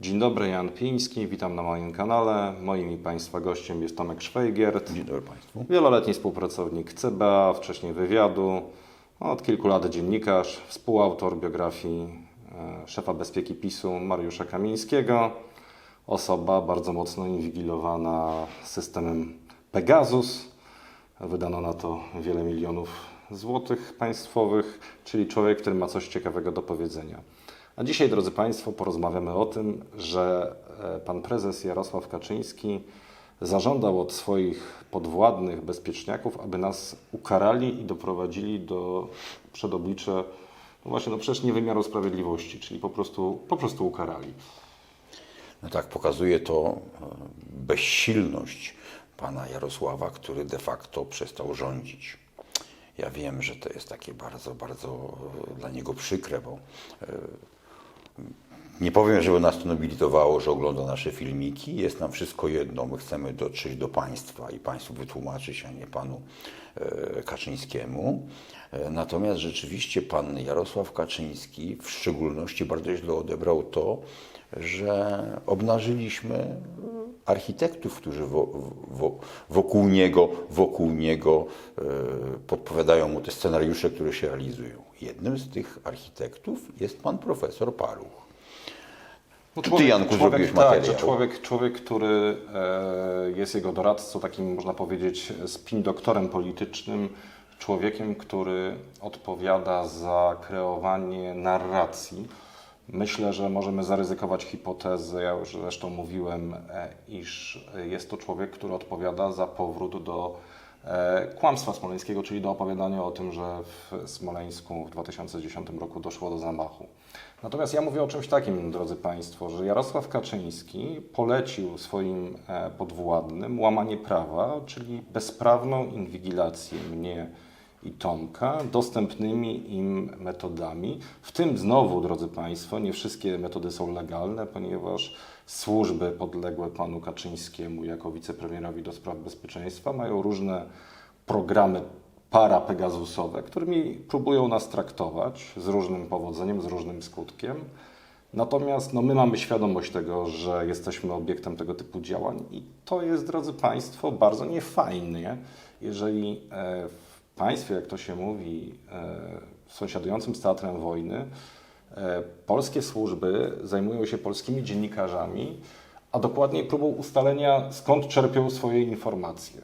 Dzień dobry, Jan Piński, witam na moim kanale. Moim i Państwa gościem jest Tomek Szwajgiert, Dzień dobry Państwu. wieloletni współpracownik CBA, wcześniej wywiadu, od kilku lat dziennikarz, współautor biografii e, szefa bezpieki PiSu Mariusza Kamińskiego, osoba bardzo mocno inwigilowana systemem Pegasus. Wydano na to wiele milionów złotych państwowych, czyli człowiek, który ma coś ciekawego do powiedzenia. A dzisiaj, drodzy Państwo, porozmawiamy o tym, że e, pan prezes Jarosław Kaczyński zażądał od swoich podwładnych bezpieczniaków, aby nas ukarali i doprowadzili do przed oblicze, no właśnie, no przecież nie wymiaru sprawiedliwości, czyli po prostu, po prostu ukarali. No tak, pokazuje to e, bezsilność pana Jarosława, który de facto przestał rządzić. Ja wiem, że to jest takie bardzo, bardzo e, dla niego przykre, bo nie powiem, żeby nas to nobilitowało, że ogląda nasze filmiki. Jest nam wszystko jedno. My chcemy dotrzeć do państwa i państwu wytłumaczyć, a nie panu e, Kaczyńskiemu. E, Natomiast rzeczywiście pan Jarosław Kaczyński w szczególności bardzo źle odebrał to, że obnażyliśmy architektów, którzy wo, wo, wokół niego, wokół niego e, podpowiadają mu te scenariusze, które się realizują. Jednym z tych architektów jest pan profesor Paruch. No Ty, Janku, zrobiłeś tak, materiał. człowiek, człowiek, który e, jest jego doradcą, takim można powiedzieć spin doktorem politycznym, człowiekiem, który odpowiada za kreowanie narracji. Myślę, że możemy zaryzykować hipotezę, ja już zresztą mówiłem, e, iż jest to człowiek, który odpowiada za powrót do kłamstwa smoleńskiego, czyli do opowiadania o tym, że w Smoleńsku w 2010 roku doszło do zamachu. Natomiast ja mówię o czymś takim, drodzy Państwo, że Jarosław Kaczyński polecił swoim e, podwładnym łamanie prawa, czyli bezprawną inwigilację mnie i Tomka dostępnymi im metodami. W tym znowu, drodzy Państwo, nie wszystkie metody są legalne, ponieważ służby podległe panu Kaczyńskiemu jako wicepremierowi do spraw bezpieczeństwa mają różne programy parapegasusowe, którymi próbują nas traktować z różnym powodzeniem, z różnym skutkiem. Natomiast no, my mamy świadomość tego, że jesteśmy obiektem tego typu działań i to jest, drodzy Państwo, bardzo niefajnie, jeżeli e, w państwie, jak to się mówi, e, sąsiadującym z teatrem wojny, e, polskie służby zajmują się polskimi dziennikarzami, a dokładniej próbą ustalenia, skąd czerpią swoje informacje.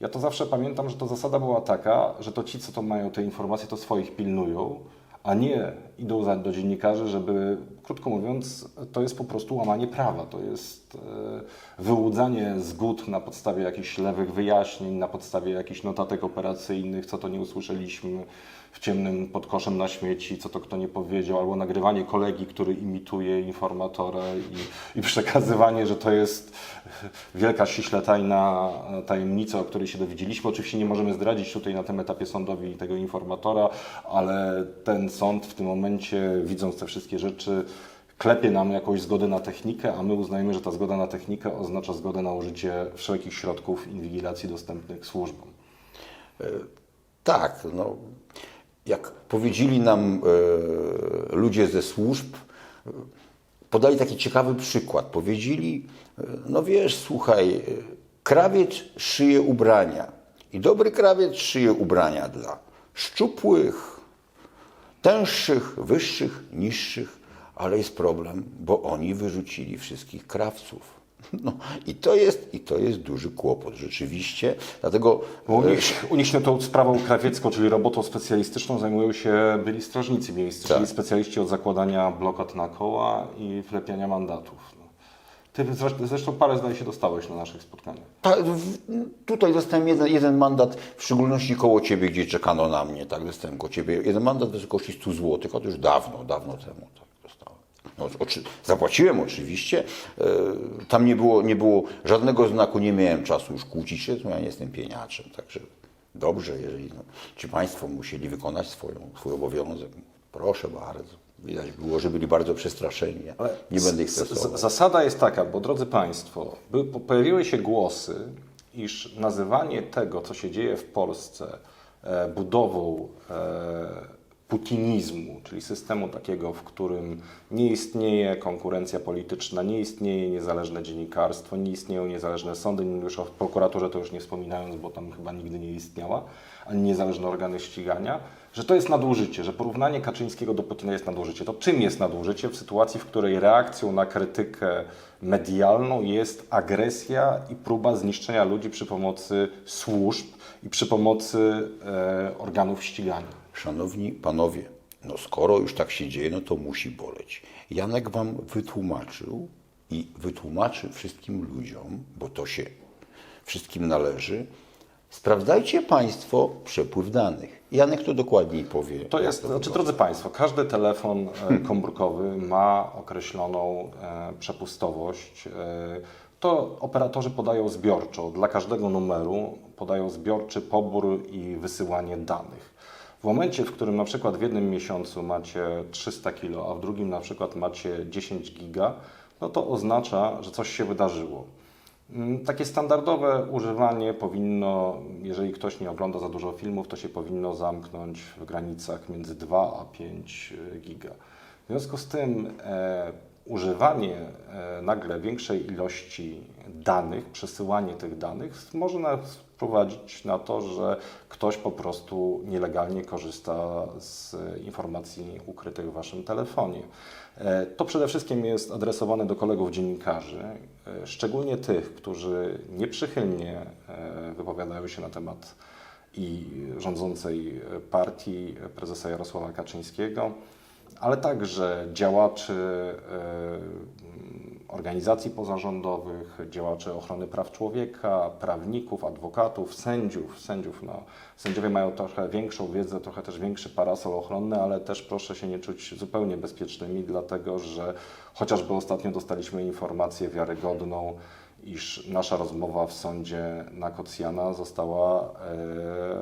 Ja to zawsze pamiętam, że to zasada była taka, że to ci, co to mają te informacje, to swoich pilnują, a nie idą za, do dziennikarzy, żeby, krótko mówiąc, to jest po prostu łamanie prawa. To jest e, wyłudzanie zgód na podstawie jakichś lewych wyjaśnień, na podstawie jakichś notatek operacyjnych, co to nie usłyszeliśmy w ciemnym pod koszem na śmieci, co to kto nie powiedział, albo nagrywanie kolegi, który imituje informatora i, i przekazywanie, że to jest wielka, ściśle tajna tajemnica, o której się dowiedzieliśmy. Oczywiście nie możemy zdradzić tutaj na tym etapie sądowi tego informatora, ale ten sąd w tym momencie, widząc te wszystkie rzeczy, klepie nam jakąś zgodę na technikę, a my uznajemy, że ta zgoda na technikę oznacza zgodę na użycie wszelkich środków inwigilacji dostępnych służbom. Tak, no, jak powiedzieli nam e, ludzie ze służb, podali taki ciekawy przykład. Powiedzieli, e, no wiesz, słuchaj, e, krawiec szyje ubrania i dobry krawiec szyje ubrania dla szczupłych, tęższych, wyższych, niższych, ale jest problem, bo oni wyrzucili wszystkich krawców. No i to jest, i to jest duży kłopot, rzeczywiście. Dlatego Bo u nich, u nich się tą sprawą krawiecką, czyli robotą specjalistyczną zajmują się byli strażnicy miejscy, Tak. czyli specjaliści od zakładania blokad na koła i wlepiania mandatów. No. Ty zresztą, parę zdaje się dostałeś na naszych spotkaniach. Tak, w- tutaj dostałem jeden, jeden mandat, w szczególności koło Ciebie, gdzie czekano na mnie, tak, dostałem koło Ciebie jeden mandat w wysokości 100 zł, a to już dawno, dawno temu tak. No, oczy, zapłaciłem oczywiście, e, tam nie było, nie było żadnego znaku, nie miałem czasu już kłócić się, ja nie jestem pieniaczem, także dobrze, jeżeli no, Ci Państwo musieli wykonać swoją, swój obowiązek, proszę bardzo. Widać było, że byli bardzo przestraszeni, nie będę ich stresował. Zasada jest taka, bo drodzy Państwo, by, po- pojawiły się głosy, iż nazywanie tego, co się dzieje w Polsce, e, budową e, putinizmu, czyli systemu takiego, w którym nie istnieje konkurencja polityczna, nie istnieje niezależne dziennikarstwo, nie istnieją niezależne sądy, już o prokuraturze to już nie wspominając, bo tam chyba nigdy nie istniała, ani niezależne organy ścigania, że to jest nadużycie, że porównanie Kaczyńskiego do Putina jest nadużycie. To czym jest nadużycie w sytuacji, w której reakcją na krytykę medialną jest agresja i próba zniszczenia ludzi przy pomocy służb i przy pomocy e, organów ścigania? Szanowni panowie, no skoro już tak się dzieje, no to musi boleć. Janek wam wytłumaczył i wytłumaczy wszystkim ludziom, bo to się wszystkim należy. Sprawdzajcie państwo przepływ danych. Janek to dokładniej powie. To jest, znaczy, wygląda. drodzy Państwo, każdy telefon e, komórkowy ma określoną e, przepustowość. E, To operatorzy podają zbiorczo. Dla każdego numeru podają zbiorczy pobór i wysyłanie danych. W momencie, w którym na przykład w jednym miesiącu macie 300 kilo, a w drugim na przykład macie 10 giga, no to oznacza, że coś się wydarzyło. Mm, Takie standardowe używanie powinno, jeżeli ktoś nie ogląda za dużo filmów, to się powinno zamknąć w granicach między 2 a 5 giga. W związku z tym e, używanie e, nagle większej ilości danych, przesyłanie tych danych może nas prowadzić na to, że ktoś po prostu nielegalnie korzysta z informacji ukrytych w Waszym telefonie. E, To przede wszystkim jest adresowane do kolegów dziennikarzy, e, szczególnie tych, którzy nieprzychylnie wypowiadają się na temat i rządzącej partii prezesa Jarosława Kaczyńskiego, ale także działaczy e, organizacji pozarządowych, działaczy ochrony praw człowieka, prawników, adwokatów, sędziów. Sędziów no, sędziowie mają trochę większą wiedzę, trochę też większy parasol ochronny, ale też proszę się nie czuć zupełnie bezpiecznymi, dlatego że chociażby ostatnio dostaliśmy informację wiarygodną, iż nasza rozmowa w sądzie na Kocjana została,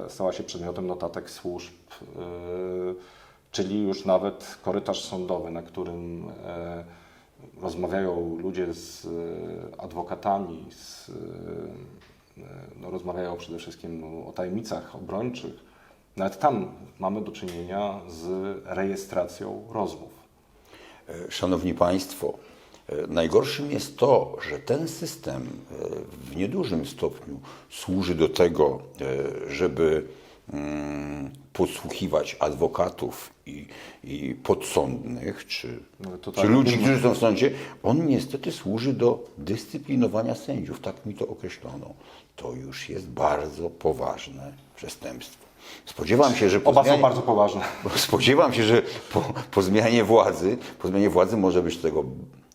e, stała się przedmiotem notatek służb, e, czyli już nawet korytarz sądowy, na którym e, rozmawiają ludzie z e, adwokatami, z, e, no, rozmawiają przede wszystkim o tajemnicach obrończych. Nawet tam mamy do czynienia z rejestracją rozmów. Szanowni Państwo, najgorszym jest to, że ten system w niedużym stopniu służy do tego, żeby mm, podsłuchiwać adwokatów i, i podsądnych, czy, No, czy tak, ludzi, ma- którzy są w sądzie. On niestety służy do dyscyplinowania sędziów. Tak mi to określono. To już jest bardzo poważne przestępstwo. Spodziewam się, że po Oba są zmianie- bardzo poważne. Spodziewam się, że po, po zmianie władzy, po zmianie władzy może być z tego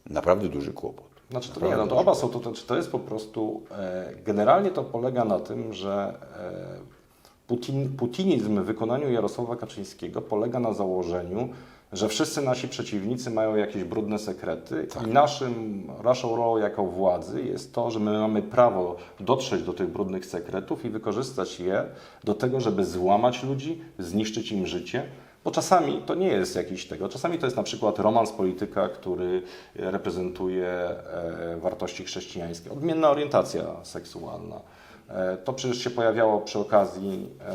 naprawdę duży kłopot. Znaczy to nie, no to oba są, to, to, to jest po prostu, e, generalnie to polega na tym, że e, Putin, putinizm w wykonaniu Jarosława Kaczyńskiego polega na założeniu, że wszyscy nasi przeciwnicy mają jakieś brudne sekrety i naszym, naszą rolą jako władzy jest to, że my mamy prawo dotrzeć do tych brudnych sekretów i wykorzystać je do tego, żeby złamać ludzi, zniszczyć im życie, bo czasami to nie jest jakiś tego. Czasami to jest na przykład romans polityka, który reprezentuje e, wartości chrześcijańskie. Odmienna orientacja seksualna. E, to przecież się pojawiało przy okazji e,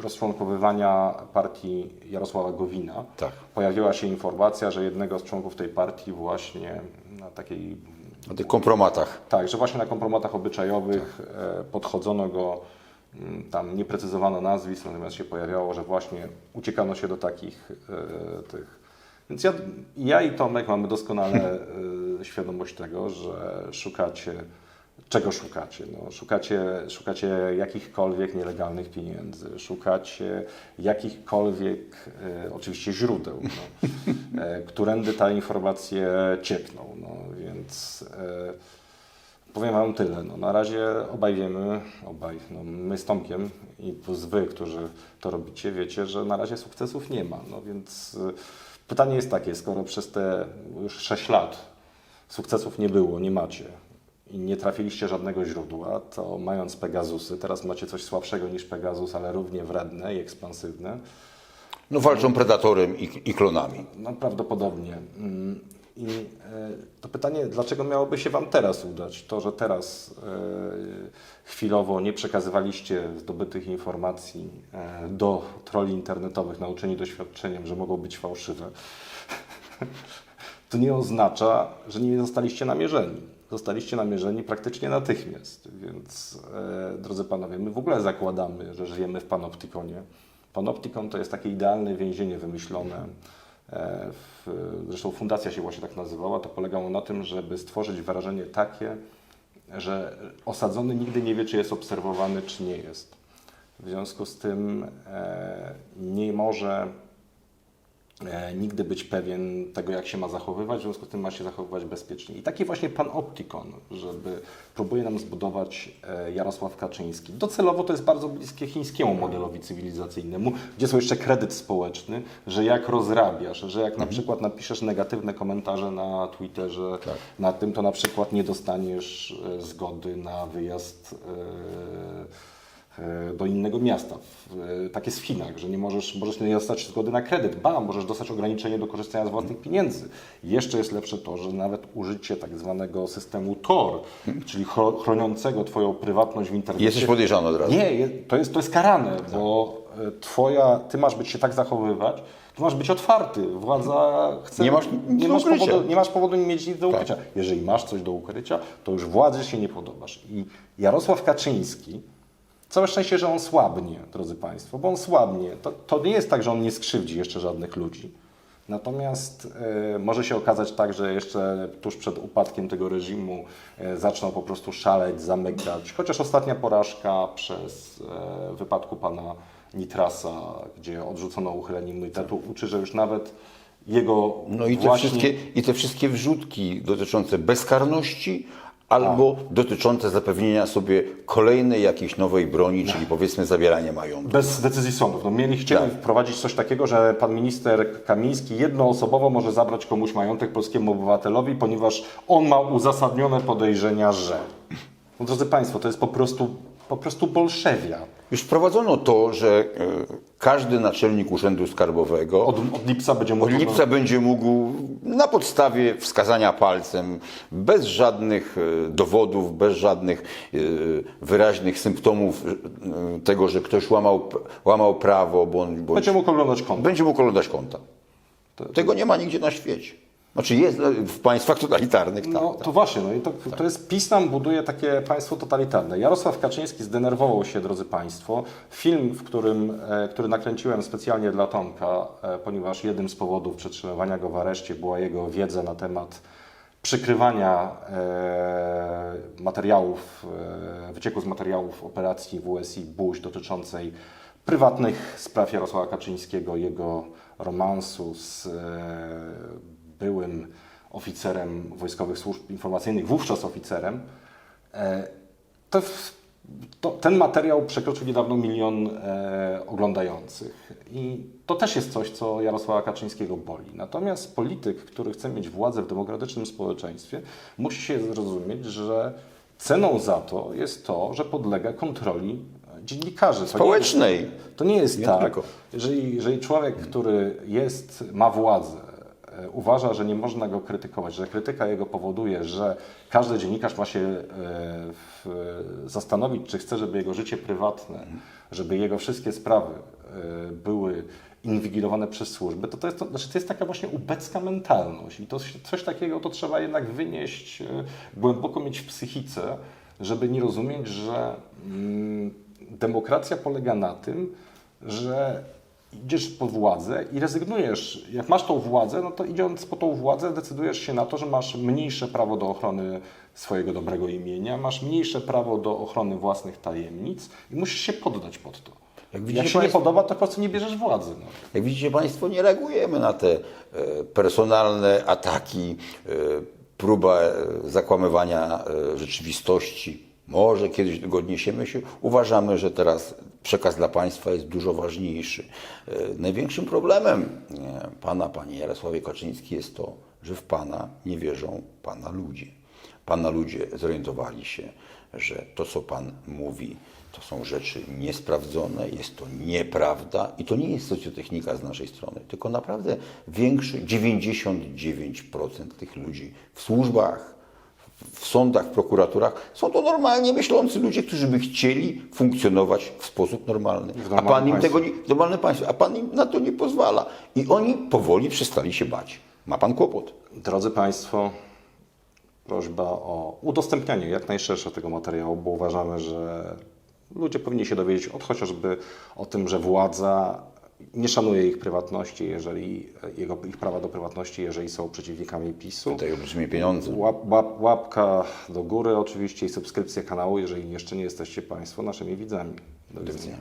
rozczłonkowywania partii Jarosława Gowina. Tak. Pojawiła się informacja, że jednego z członków tej partii właśnie na takiej O tych kompromatach. tak, że właśnie na kompromatach obyczajowych e, podchodzono go, mm, tam nie precyzowano nazwisk, natomiast się pojawiało, że właśnie uciekano się do takich tych. Więc ja, ja i Tomek mamy doskonale świadomość tego, że szukacie, czego szukacie? No, szukacie, szukacie jakichkolwiek nielegalnych pieniędzy, szukacie jakichkolwiek e, oczywiście źródeł, no, e, którędy ta informacje ciekną. No, więc e, Powiem Wam tyle. No, na razie obaj wiemy, obaj, no, my z Tomkiem i plus Wy, którzy to robicie, wiecie, że na razie sukcesów nie ma. No więc y, pytanie jest takie, skoro przez te już 6 lat sukcesów nie było, nie macie i nie trafiliście żadnego źródła, to mając Pegazusy, teraz macie coś słabszego niż Pegasus, ale równie wredne i ekspansywne, No walczą predatorem i, i klonami. no prawdopodobnie. Mm, I e, to pytanie, dlaczego miałoby się Wam teraz udać? To, że teraz e, chwilowo nie przekazywaliście zdobytych informacji e, do troli internetowych nauczeni doświadczeniem, że mogą być fałszywe, to nie oznacza, że nie zostaliście namierzeni. Zostaliście namierzeni praktycznie natychmiast. Więc, e, drodzy panowie, my w ogóle zakładamy, że żyjemy w panoptikonie. Panoptikon to jest takie idealne więzienie wymyślone. E, w, zresztą fundacja się właśnie tak nazywała. To polegało na tym, żeby stworzyć wrażenie takie, że osadzony nigdy nie wie, czy jest obserwowany, czy nie jest. W związku z tym e, nie może nigdy być pewien tego, jak się ma zachowywać, w związku z tym ma się zachowywać bezpiecznie. I taki właśnie pan Optikon, żeby próbuje nam zbudować e, Jarosław Kaczyński. Docelowo to jest bardzo bliskie chińskiemu modelowi cywilizacyjnemu, gdzie są jeszcze kredyt społeczny, że jak rozrabiasz, że jak na przykład napiszesz negatywne komentarze na Twitterze, na tym to na przykład nie dostaniesz e, zgody na wyjazd e, e, do innego miasta. E, Tak jest w Chinach, że nie możesz, możesz nie dostać zgody na kredyt. Ba, możesz dostać ograniczenie do korzystania z własnych pieniędzy. Jeszcze jest lepsze to, że nawet użycie tak zwanego systemu Tor, czyli chro- chroniącego Twoją prywatność w internecie. Jesteś podejrzany od razu. Nie, to jest, to jest karane, bo e, twoja, ty masz być się tak zachowywać, ty masz być otwarty. Władza chce. Nie masz nie masz, powodu, nie masz powodu nie mieć nic do ukrycia. Jeżeli masz coś do ukrycia, to już władzy się nie podobasz. I Jarosław Kaczyński, całe szczęście, że on słabnie, drodzy Państwo, bo on słabnie. To, to nie jest tak, że on nie skrzywdzi jeszcze żadnych ludzi. Natomiast e, może się okazać tak, że jeszcze tuż przed upadkiem tego reżimu e, zaczną po prostu szaleć, zamykać. Chociaż ostatnia porażka przez e, wypadku pana Nitrasa, gdzie odrzucono uchylenie immunitetu, uczy, że już nawet jego No i te, właśnie... wszystkie, i te wszystkie wrzutki dotyczące bezkarności albo dotyczące zapewnienia sobie kolejnej jakiejś nowej broni, czyli powiedzmy zabierania majątku. Bez decyzji sądów. No, mieli chcieli Tak. wprowadzić coś takiego, że pan minister Kamiński jednoosobowo może zabrać komuś majątek polskiemu obywatelowi, ponieważ on ma uzasadnione podejrzenia, że. No, drodzy Państwo, to jest po prostu, po prostu bolszewia. Już wprowadzono to, że e, każdy naczelnik Urzędu Skarbowego Od, od lipca będzie Od mógł. lipca będzie mógł na podstawie wskazania palcem, bez żadnych e, dowodów, bez żadnych e, wyraźnych symptomów tego, że ktoś łamał, łamał prawo, bądź, bądź Będzie mógł oglądać konto. będzie mógł oglądać konta. Tego nie ma nigdzie na świecie. Znaczy jest e, w państwach totalitarnych, tak. No to właśnie, no i to, to jest PiS nam buduje takie państwo totalitarne. Jarosław Kaczyński zdenerwował się, drodzy Państwo. Film, w którym, e, który nakręciłem specjalnie dla Tomka, e, ponieważ jednym z powodów przetrzymywania go w areszcie była jego wiedza na temat przykrywania e, materiałów, e, wycieku z materiałów operacji WSI Bush dotyczącej prywatnych spraw Jarosława Kaczyńskiego, jego romansu z e, byłym oficerem wojskowych służb informacyjnych, wówczas oficerem. E, to, to, ten materiał przekroczył niedawno milion e, oglądających. I to też jest coś, co Jarosława Kaczyńskiego boli. Natomiast polityk, który chce mieć władzę w demokratycznym społeczeństwie, musi się zrozumieć, że ceną za to jest to, że podlega kontroli dziennikarzy. To nie jest- Społecznej. to nie jest Nie tak, tylko. jeżeli, jeżeli człowiek, który jest, ma władzę, uważa, że nie można go krytykować, że krytyka jego powoduje, że każdy dziennikarz ma się e, w, zastanowić, czy chce, żeby jego życie prywatne, żeby jego wszystkie sprawy e, były inwigilowane przez służby, to to jest, to, znaczy to jest taka właśnie ubecka mentalność i to coś takiego to trzeba jednak wynieść, e, głęboko mieć w psychice, żeby nie rozumieć, że mm, demokracja polega na tym, że idziesz po władzę i rezygnujesz. Jak masz tą władzę, no to idąc po tą władzę decydujesz się na to, że masz mniejsze prawo do ochrony swojego dobrego imienia, masz mniejsze prawo do ochrony własnych tajemnic i musisz się poddać pod to. Jak Jak, się państwo- nie podoba, to po prostu nie bierzesz władzy. No. Jak widzicie Państwo, nie reagujemy na te e, personalne ataki, e, próba e, zakłamywania rzeczywistości. Może kiedyś go odniesiemy się. Uważamy, że teraz przekaz dla Państwa jest dużo ważniejszy. E, Największym problemem Pana, Panie Jarosławie Kaczyński jest to, że w Pana nie wierzą Pana ludzie. Pana ludzie zorientowali się, że to, co Pan mówi, To są rzeczy niesprawdzone, jest to nieprawda i to nie jest socjotechnika z naszej strony, tylko naprawdę większy 99% tych ludzi w służbach, w sądach, w prokuraturach są to normalnie myślący ludzie, którzy by chcieli funkcjonować w sposób normalny. W A pan im państwie. tego nie, w normalnym państwie, a pan im na to nie pozwala. I oni powoli przestali się bać. Ma pan kłopot. Drodzy Państwo, prośba o udostępnianie jak najszersze tego materiału, bo uważamy, że ludzie powinni się dowiedzieć od chociażby o tym, że władza nie szanuje ich prywatności, jeżeli jego, ich prawa do prywatności, jeżeli są przeciwnikami PiSu. Tutaj olbrzymie pieniądze. Łap, łap, łapka do góry oczywiście i subskrypcja kanału, jeżeli jeszcze nie jesteście Państwo naszymi widzami. Do widzenia.